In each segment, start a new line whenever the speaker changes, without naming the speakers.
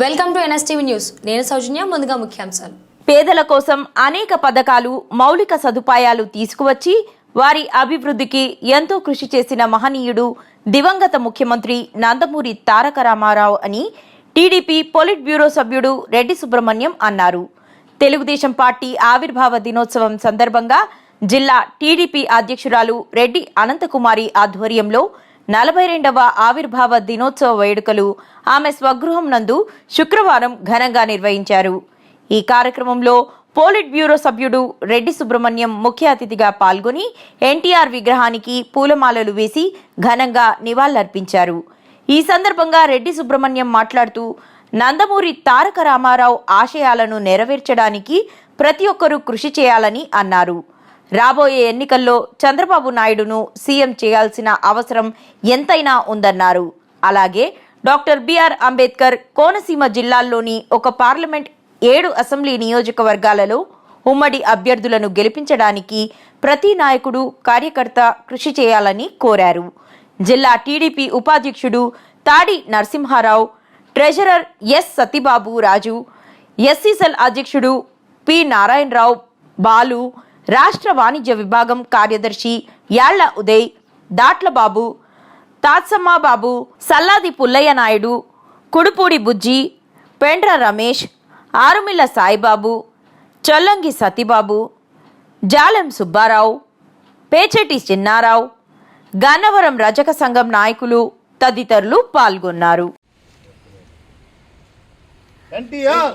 Welcome to NSTV news. నేను సౌజన్య ముందుగా ముఖ్యాంశాలు.
పేదల కోసం అనేక పథకాలు మౌలిక సదుపాయాలు తీసుకువచ్చి వారి అభివృద్ధికి ఎంతో కృషి చేసిన మహనీయుడు దివంగత ముఖ్యమంత్రి నందమూరి తారక రామారావు అని టీడీపీ పొలిట్ బ్యూరో సభ్యుడు రెడ్డి సుబ్రహ్మణ్యం అన్నారు. తెలుగుదేశం పార్టీ ఆవిర్భావ దినోత్సవం సందర్భంగా జిల్లా టీడీపీ అధ్యక్షురాలు రెడ్డి అనంతకుమారి ఆధ్వర్యంలో నలభై రెండవ ఆవిర్భావ దినోత్సవ వేడుకలు ఆమె స్వగృహం నందు శుక్రవారం ఘనంగా నిర్వహించారు. ఈ కార్యక్రమంలో పోలిట్ బ్యూరో సభ్యుడు రెడ్డి సుబ్రహ్మణ్యం ముఖ్య అతిథిగా పాల్గొని ఎన్టీఆర్ విగ్రహానికి పూలమాలలు వేసి ఘనంగా నివాళులర్పించారు. ఈ సందర్భంగా రెడ్డి సుబ్రహ్మణ్యం మాట్లాడుతూ నందమూరి తారక రామారావు ఆశయాలను నెరవేర్చడానికి ప్రతి ఒక్కరూ కృషి చేయాలని అన్నారు. రాబోయే ఎన్నికల్లో చంద్రబాబు నాయుడును సీఎం చేయాల్సిన అవసరం ఎంతైనా ఉందన్నారు. అలాగే డాక్టర్ బిఆర్ అంబేద్కర్ కోనసీమ జిల్లాల్లోని ఒక పార్లమెంట్ ఏడు అసెంబ్లీ నియోజకవర్గాలలో ఉమ్మడి అభ్యర్థులను గెలిపించడానికి ప్రతి నాయకుడు కార్యకర్త కృషి చేయాలని కోరారు. జిల్లా టీడీపీ ఉపాధ్యక్షుడు Tadi Narasimharao treasurer S. Satibabu Raju SC cell అధ్యక్షుడు పి. నారాయణరావు బాలు రాష్ట్ర వాణిజ్య విభాగం కార్యదర్శి యాళ్ళ ఉదయ్ దాట్ల బాబు తాత్సమ్మ బాబు సల్లాది పుల్లయ్య నాయుడు కుడుపూడి బుజ్జి పెండ్ర రమేష్ ఆరుమిల్ల సాయిబాబు చొల్లంగి సతీబాబు జాలెం సుబ్బారావు పేచెటి చిన్నారావు గన్నవరం రజక సంఘం నాయకులు తదితరులు పాల్గొన్నారు.
ఎన్టీఆర్.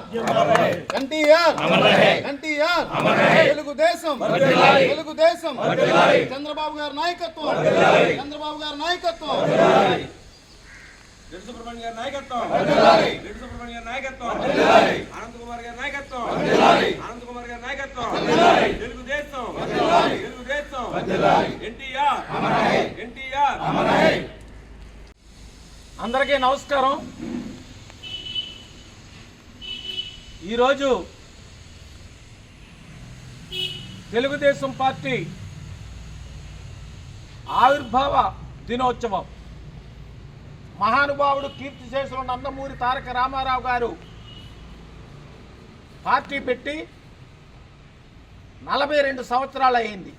ఎన్టీఆర్. ఎన్టీఆర్. తెలుగుదేశం. తెలుగుదేశం. చంద్రబాబు గారి నాయకత్వం. చంద్రబాబు గారి నాయకత్వం.
రెడ్డి సుబ్రహ్మణ్యం గారి నాయకత్వం. రెడ్డి సుబ్రహ్మణ్యం గారి నాయకత్వం. కుమార్ గారి నాయకత్వం. అనంత్ కుమార్ గారి నాయకత్వం. తెలుగుదేశం. తెలుగుదేశం. ఎన్టీఆర్. ఎన్టీఆర్.
అందరికీ నమస్కారం. ఈరోజు తెలుగుదేశం పార్టీ ఆవిర్భావ దినోత్సవం. మహానుభావుడు కీర్తి చేసిన నందమూరి తారక రామారావు గారు పార్టీ పెట్టి నలభై రెండు సంవత్సరాలు అయింది.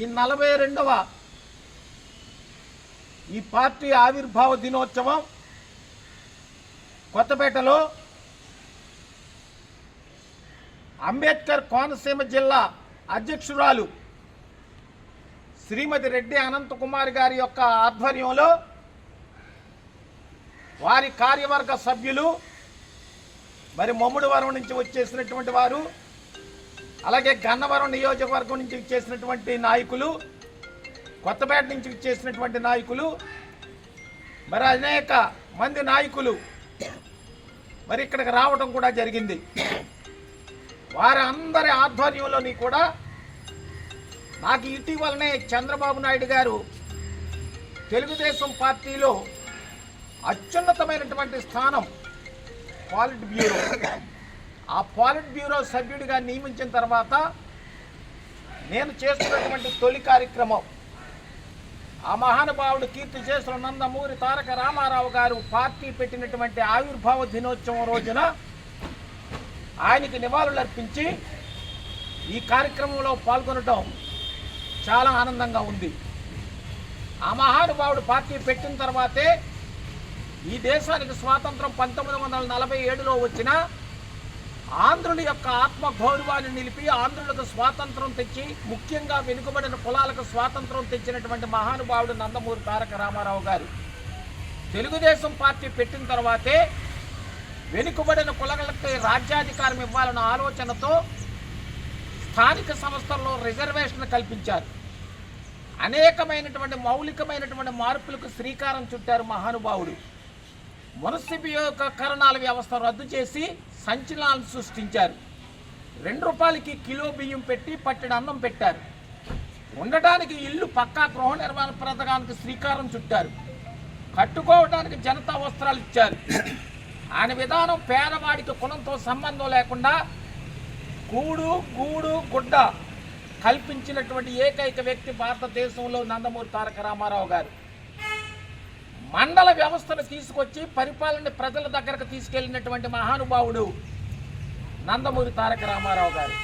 ఈ నలభై రెండవ ఈ పార్టీ ఆవిర్భావ దినోత్సవం కొత్తపేటలో అంబేద్కర్ కోనసీమ జిల్లా అధ్యక్షురాలు శ్రీమతి రెడ్డి అనంతకుమార్ గారి యొక్క ఆధ్వర్యంలో వారి కార్యవర్గ సభ్యులు మరి మమ్ముడివరం నుంచి వచ్చేసినటువంటి వారు అలాగే గన్నవరం నియోజకవర్గం నుంచి వచ్చేసినటువంటి నాయకులు కొత్తపేట నుంచి వచ్చేసినటువంటి నాయకులు మరి అనేక మంది నాయకులు మరి ఇక్కడికి రావడం కూడా జరిగింది. వారందరి ఆధ్వర్యంలోని కూడా నాకు ఇటీవలనే చంద్రబాబు నాయుడు గారు తెలుగుదేశం పార్టీలో అత్యున్నతమైనటువంటి స్థానం పాలిట్ బ్యూరో. ఆ పాలిట్ బ్యూరో సభ్యుడిగా నియమించిన తర్వాత నేను చేస్తున్నటువంటి తొలి కార్యక్రమం ఆ మహానుభావుడు కీర్తి చేసిన నందమూరి తారక రామారావు గారు పార్టీ పెట్టినటువంటి ఆవిర్భావ దినోత్సవం రోజున ఆయనకి నివాళులర్పించి ఈ కార్యక్రమంలో పాల్గొనడం చాలా ఆనందంగా ఉంది. ఆ మహానుభావుడు పార్టీ పెట్టిన తర్వాతే ఈ దేశానికి స్వాతంత్రం పంతొమ్మిది వందల నలభై ఏడులో వచ్చిన ఆంధ్రుల యొక్క ఆత్మగౌరవాన్ని నిలిపి ఆంధ్రులకు స్వాతంత్రం తెచ్చి ముఖ్యంగా వెనుకబడిన కులాలకు స్వాతంత్రం తెచ్చినటువంటి మహానుభావుడు నందమూరి తారక రామారావు గారు. తెలుగుదేశం పార్టీ పెట్టిన తర్వాతే వెనుకబడిన కులగలకి రాజ్యాధికారం ఇవ్వాలన్న ఆలోచనతో స్థానిక సంస్థల్లో రిజర్వేషన్ కల్పించారు. అనేకమైనటువంటి మౌలికమైనటువంటి మార్పులకు శ్రీకారం చుట్టారు మహానుభావుడు. మున్సిపీకరణాల వ్యవస్థ రద్దు చేసి సంచలనాలు సృష్టించారు. రెండు రూపాయలకి కిలో బియ్యం పెట్టి పట్టిన అన్నం పెట్టారు. ఉండటానికి ఇల్లు పక్కా గృహ నిర్మాణ పథకానికి శ్రీకారం చుట్టారు. కట్టుకోవడానికి జనతా వస్త్రాలు ఇచ్చారు. ఆయన విధానం పేదవాడికి కులంతో సంబంధం లేకుండా కూడు గూడు గుడ్డ కల్పించినటువంటి ఏకైక వ్యక్తి భారతదేశంలో నందమూరి తారక రామారావు గారు. మండల వ్యవస్థను తీసుకొచ్చి పరిపాలన ప్రజల దగ్గరకు తీసుకెళ్ళినటువంటి మహానుభావుడు నందమూరి తారక రామారావు గారు.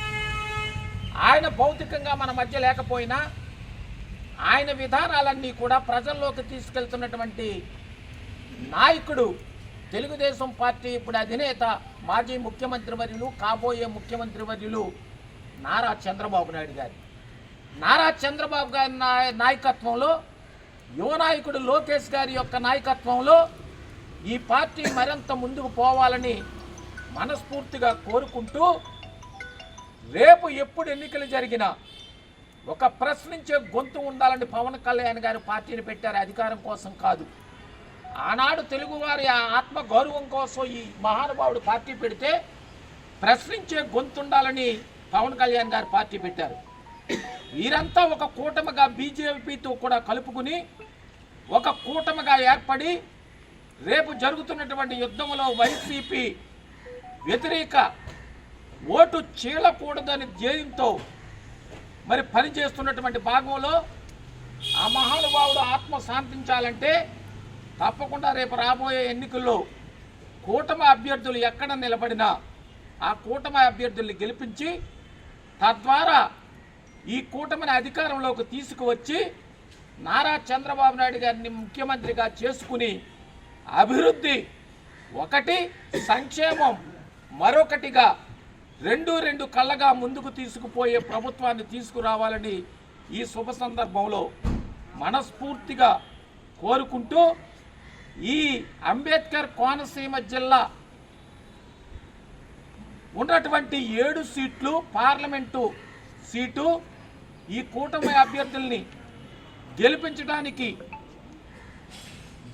ఆయన భౌతికంగా మన మధ్య లేకపోయినా ఆయన విధానాలన్నీ కూడా ప్రజల్లోకి తీసుకెళ్తున్నటువంటి నాయకుడు తెలుగుదేశం పార్టీ ఇప్పుడు అధినేత మాజీ ముఖ్యమంత్రి వర్యులు కాబోయే ముఖ్యమంత్రి వర్యులు నారా చంద్రబాబు నాయుడు గారు. నారా చంద్రబాబు గారి నాయ- నాయకత్వంలో యువ నాయకుడు లోకేష్ గారి యొక్క నాయకత్వంలో ఈ పార్టీ మరింత ముందుకు పోవాలని మనస్ఫూర్తిగా కోరుకుంటూ రేపు ఎప్పుడు ఎన్నికలు జరిగినా ఒక ప్రశ్నించే గొంతు ఉండాలని పవన్ కళ్యాణ్ గారు పార్టీని పెట్టారు. అధికారం కోసం కాదు. ఆనాడు తెలుగువారి ఆ ఆత్మ గౌరవం కోసం ఈ మహానుభావుడు పార్టీ పెడితే ప్రశ్నించే గొంతు ఉండాలని పవన్ కళ్యాణ్ గారు పార్టీ పెట్టారు. వీరంతా ఒక కూటమిగా బీజేపీతో కూడా కలుపుకుని ఒక కూటమిగా ఏర్పడి రేపు జరుగుతున్నటువంటి యుద్ధంలో వైసీపీ వ్యతిరేక ఓటు చీలకూడదని ధ్యేయంతో మరి పనిచేస్తున్నటువంటి భాగంలో ఆ మహానుభావుడు ఆత్మ శాంతించాలంటే తప్పకుండా రేపు రాబోయే ఎన్నికల్లో కూటమి అభ్యర్థులు ఎక్కడ నిలబడినా ఆ కూటమి అభ్యర్థుల్ని గెలిపించి తద్వారా ఈ కూటమిని అధికారంలోకి తీసుకువచ్చి నారా చంద్రబాబు నాయుడు గారిని ముఖ్యమంత్రిగా చేసుకుని అభివృద్ధి ఒకటి సంక్షేమం మరొకటిగా రెండు రెండు కళ్ళగా ముందుకు తీసుకుపోయే ప్రభుత్వాన్ని తీసుకురావాలని ఈ శుభ సందర్భంలో మనస్ఫూర్తిగా కోరుకుంటూ ఈ అంబేద్కర్ కోనసీమ జిల్లా ఉన్నటువంటి ఏడు సీట్లు పార్లమెంటు సీటు ఈ కూటమి అభ్యర్థుల్ని గెలిపించడానికి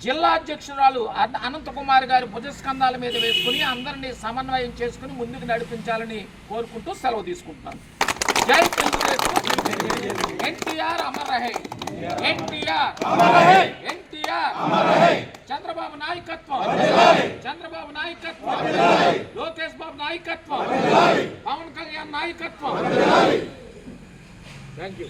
జిల్లా అధ్యక్షురాలు అన- అనంతకుమార్ గారి భుజస్కంధాల మీద వేసుకుని అందరినీ సమన్వయం చేసుకుని ముందుకు నడిపించాలని కోరుకుంటూ సెలవు తీసుకుంటున్నాను. జై తెలుగుదేశం. ఎన్టీఆర్ అమర్ రహే ఎన్టీఆర్. ఎన్టీఆర్ చంద్రబాబు నాయకత్వం. చంద్రబాబు నాయకత్వం. లోకేష్ బాబు నాయకత్వం. పవన్ కళ్యాణ్ నాయకత్వం. Thank you